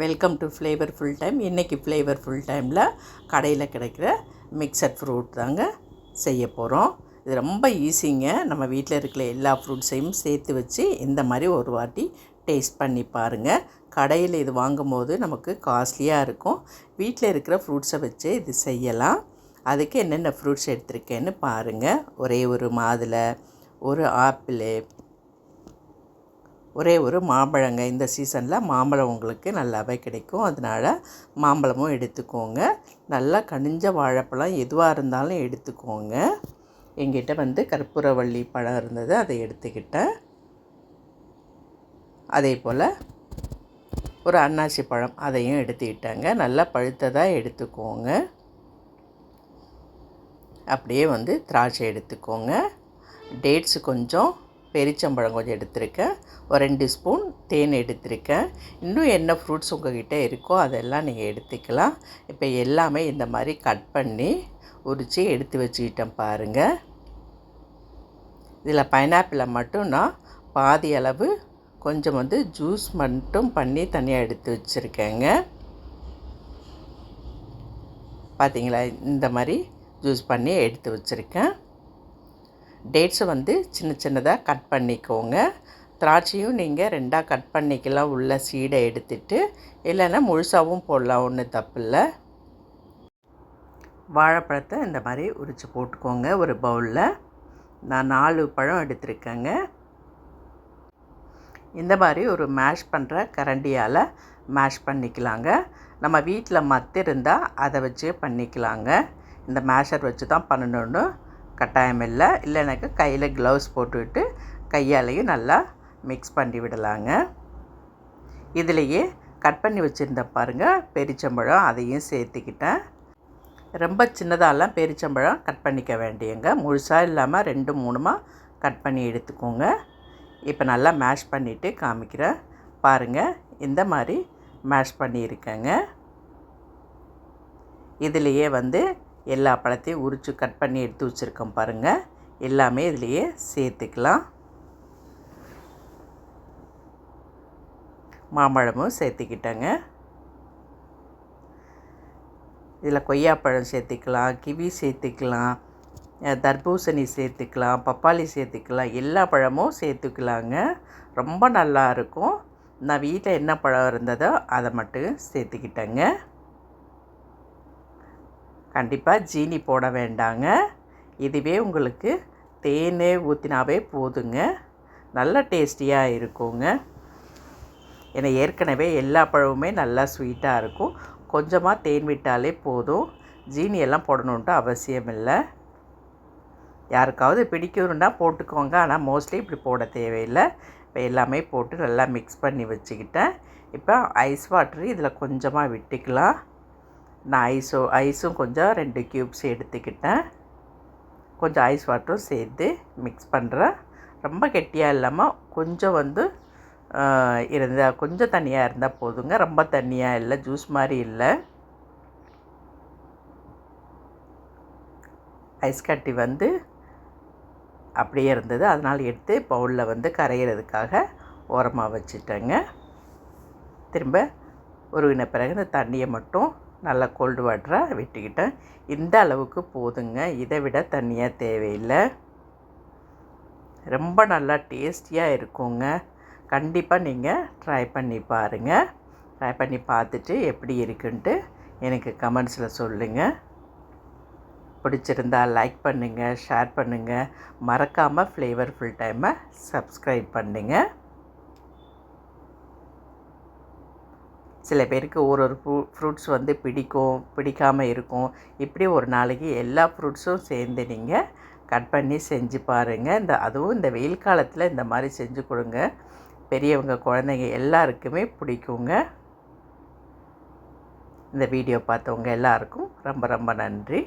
Welcome to flavour full time இன்றைக்கி flavour full டைமில் கடையில் கிடைக்கிற மிக்சட் ஃப்ரூட் தாங்க செய்ய போகிறோம் இது ரொம்ப ஈஸிங்க நம்ம வீட்டில் இருக்கிற எல்லா ஃப்ரூட்ஸையும் சேர்த்து வச்சு இந்த மாதிரி ஒரு வாட்டி டேஸ்ட் பண்ணி பாருங்கள் கடையில் இது வாங்கும்போது நமக்கு காஸ்ட்லியாக இருக்கும். வீட்டில் இருக்கிற ஃப்ரூட்ஸை வச்சு இது செய்யலாம். அதுக்கு என்னென்ன ஃப்ரூட்ஸ் எடுத்திருக்கேன்னு பாருங்கள் ஒரே ஒரு மாதுளை ஒரு ஆப்பிள் ஒரே ஒரு மாம்பழங்க. இந்த சீசனில் மாம்பழம் உங்களுக்கு நல்லாவே கிடைக்கும். அதனால் மாம்பழமும் எடுத்துக்கோங்க. நல்லா கனிஞ்ச வாழைப்பழம் எதுவாக இருந்தாலும் எடுத்துக்கோங்க. எங்கிட்ட வந்து கற்பூரவள்ளி பழம் இருந்தது அதை எடுத்துக்கிட்டேன். அதே போல் ஒரு அன்னாசி பழம் அதையும் எடுத்துக்கிட்டாங்க. நல்லா பழுத்ததாக எடுத்துக்கோங்க. அப்படியே வந்து திராட்சை எடுத்துக்கோங்க. டேட்ஸு கொஞ்சம் பெரிச்சம்பழம் கொஞ்சம் எடுத்திருக்கேன். ஒரு ரெண்டு ஸ்பூன் தேன் எடுத்திருக்கேன். இன்னும் என்ன ஃப்ரூட்ஸ் உங்கள்கிட்ட இருக்கோ அதெல்லாம் நீங்கள் எடுத்துக்கலாம். இப்போ எல்லாமே இந்த மாதிரி கட் பண்ணி உரித்து எடுத்து வச்சுக்கிட்டேன் பாருங்கள் இதில் பைனாப்பிளை மட்டும் நான் பாதி அளவு கொஞ்சம் வந்து ஜூஸ் மட்டும் பண்ணி தனியாக எடுத்து வச்சுருக்கேங்க. பார்த்தீங்களா இந்த மாதிரி ஜூஸ் பண்ணி எடுத்து வச்சுருக்கேன். டேட்ஸை வந்து சின்ன சின்னதாக கட் பண்ணிக்கோங்க. திராட்சையும் நீங்கள் ரெண்டாக கட் பண்ணிக்கலாம் உள்ள சீடை எடுத்துட்டு. இல்லைன்னா முழுசாகவும் போடலாம் ஒன்றும் தப்பு இல்லை. வாழைப்பழத்தை இந்த மாதிரி உரித்து போட்டுக்கோங்க ஒரு பவுலில் நான் நாலு பழம் எடுத்திருக்கேங்க. இந்த மாதிரி ஒரு மேஷ் பண்ணுற கரண்டியால் மேஷ் பண்ணிக்கலாங்க. நம்ம வீட்டில் மத்து இருந்தால் அதை வச்சு பண்ணிக்கலாங்க. இந்த மேஷர் வச்சு தான் பண்ணணும்னு கட்டாயம் இல்லை. இல்லைனாக்கா கையில் க்ளவுஸ் போட்டுவிட்டு கையாலேயும் நல்லா மிக்ஸ் பண்ணி விடலாங்க. இதுலேயே கட் பண்ணி வச்சுருந்த பாருங்கள் பெரிச்சம்பழம் அதையும் சேர்த்துக்கிட்டேன். ரொம்ப சின்னதாலாம் பெரிச்சம்பழம் கட் பண்ணிக்க வேண்டியங்க. முழுசாக இல்லாமல் ரெண்டு மூணுமாக கட் பண்ணி எடுத்துக்கோங்க. இப்போ நல்லா மேஷ் பண்ணிவிட்டு காமிக்கிறேன். பாருங்கள் இந்த மாதிரி மேஷ் பண்ணியிருக்கேங்க. இதுலேயே வந்து எல்லா பழத்தையும் உரித்து கட் பண்ணி எடுத்து வச்சுருக்கோம் பாருங்கள் எல்லாமே இதுலேயே சேர்த்துக்கலாம். மாம்பழமும் சேர்த்துக்கிட்டேங்க. இதில் கொய்யாப்பழம் சேர்த்துக்கலாம் கிவி சேர்த்துக்கலாம் தர்பூசணி சேர்த்துக்கலாம் பப்பாளி சேர்த்துக்கலாம் எல்லா பழமும் சேர்த்துக்கலாங்க. ரொம்ப நல்லா இருக்கும். நான் வீட்டில் என்ன பழம் இருந்ததோ அதை மட்டும் சேர்த்துக்கிட்டேங்க. கண்டிப்பாக ஜீனி போட வேண்டாங்க. இதுவே உங்களுக்கு தேனே ஊற்றினாவே போதுங்க. நல்ல டேஸ்டியாக இருக்குங்க. ஏன்னா ஏற்கனவே எல்லா பழமுமே நல்லா ஸ்வீட்டாக இருக்கும். கொஞ்சமாக தேன் விட்டாலே போதும். ஜீனி எல்லாம் போடணுன்ட்டு அவசியம் இல்லை. யாருக்காவது பிடிக்கணுன்னா போட்டுக்கோங்க. ஆனால் மோஸ்ட்லி இப்படி போட தேவையில்லை. இப்போ எல்லாமே போட்டு நல்லா மிக்ஸ் பண்ணி வச்சுக்கிட்டேன். இப்போ ஐஸ் வாட்ரு இதில் கொஞ்சமாக விட்டுக்கலாம். நான் ஐஸோ ஐஸும் கொஞ்சம் ரெண்டு க்யூப்ஸ் எடுத்துக்கிட்டேன். கொஞ்சம் ஐஸ் வாட்டரும் சேர்த்து மிக்ஸ் பண்ணுறேன் ரொம்ப கெட்டியாக இல்லாமல் கொஞ்சம் வந்து இருந்தால் கொஞ்சம் தண்ணியாக இருந்தால் போதுங்க. ரொம்ப தண்ணியாக இல்லை ஜூஸ் மாதிரி இல்லை. ஐஸ் கட்டி வந்து அப்படியே இருந்தது. அதனால் எடுத்து பவுலில் வந்து கரைகிறதுக்காக ஓரமாக வச்சுட்டேங்க. திரும்ப உருவின பிறகு இந்த தண்ணியை மட்டும் நல்லா கோல்டு வாட்டராக விட்டுக்கிட்டேன் இந்த அளவுக்கு போதுங்க. இதை விட தண்ணியாக தேவையில்லை. ரொம்ப நல்லா டேஸ்டியாக இருக்குங்க. கண்டிப்பாக நீங்கள் ட்ரை பண்ணி பாருங்கள் ட்ரை பண்ணி பார்த்துட்டு எப்படி இருக்குன்ட்டு எனக்கு கமெண்ட்ஸில் சொல்லுங்கள் பிடிச்சிருந்தால் லைக் பண்ணுங்கள் ஷேர் பண்ணுங்கள் மறக்காமல் ஃப்ளேவர் ஃபுல் டைமை சப்ஸ்கிரைப் பண்ணுங்கள் சில பேருக்கு ஒரு ஒரு ஃப்ரூ ஃப்ரூட்ஸ் வந்து பிடிக்கும் பிடிக்காமல் இருக்கும். இப்படி ஒரு நாளைக்கு எல்லா ஃப்ரூட்ஸும் சேர்ந்து நீங்கள் கட் பண்ணி செஞ்சு பாருங்கள் இந்த அதுவும் இந்த வெயில் காலத்தில் இந்த மாதிரி செஞ்சு கொடுங்க. பெரியவங்க குழந்தைங்க எல்லாருக்குமே பிடிக்குங்க. இந்த வீடியோ பார்த்தவங்க எல்லாருக்கும் ரொம்ப ரொம்ப நன்றி.